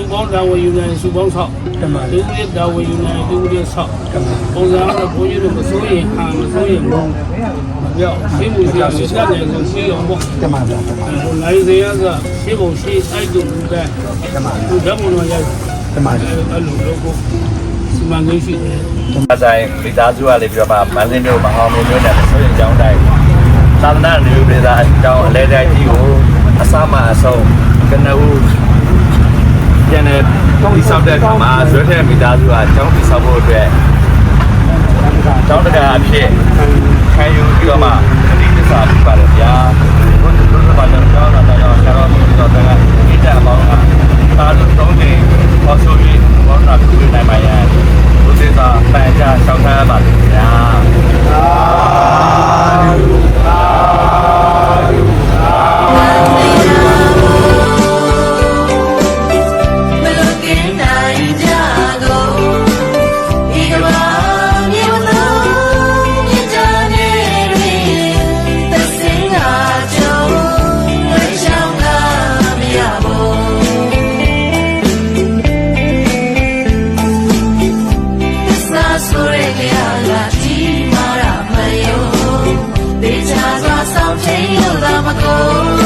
စုပေါင်းတာဝန်ယူနိုင်စုပေါင်းဆောက်တမန်လူဦးရေတာဝန်ယူနိုင်လူဦးရေဆောက်တမန်ပုံစံကတော့ဘုန်းကြီးတို့မစိုးရင်အာမစိုးရင်ဘုံမပြောင်းရှင်းမှုပြရှင်းတဲ့ဆုံးရှင်းအောင်ပေါ့တမန်ပါတမန်အဲနိုင်စေရကရှင်းဖို့ရှင်းအိုက်တို့လူကတမန်သူဓာတ်မလို့ရိုက်တမန်အဲအဲ့လိုလုပ်ဖို့စီမံကိန်းရှိတယ်အဆိုင်မိသားစုကလည်းပြီးတော့မှမန္တလေးမြို့မဟာမြို့မြို့နယ်ဆိုရင်ကျောင်းတိုင်းသာသနာ့နေပြည်တော်အကြောင်းအလဲတိုင်းကြီးကိုအစမအဆုံးကနဦး ပြန်တဲ့ဒီဆောက်တဲ့အခါမှာဇွဲတဲ့မိသားစုကကျောင်းပြီးဆောက်ဖို့အတွက်ကျောင်းတကာအဖြစ်ခံယူပြီးတော့မှဒီသစ္စာပြပါတယ် ဆိုရဲကြရလာဒီမာရမယုံဒေချာစွာဆောင်ချိန်လို့သာမကုန်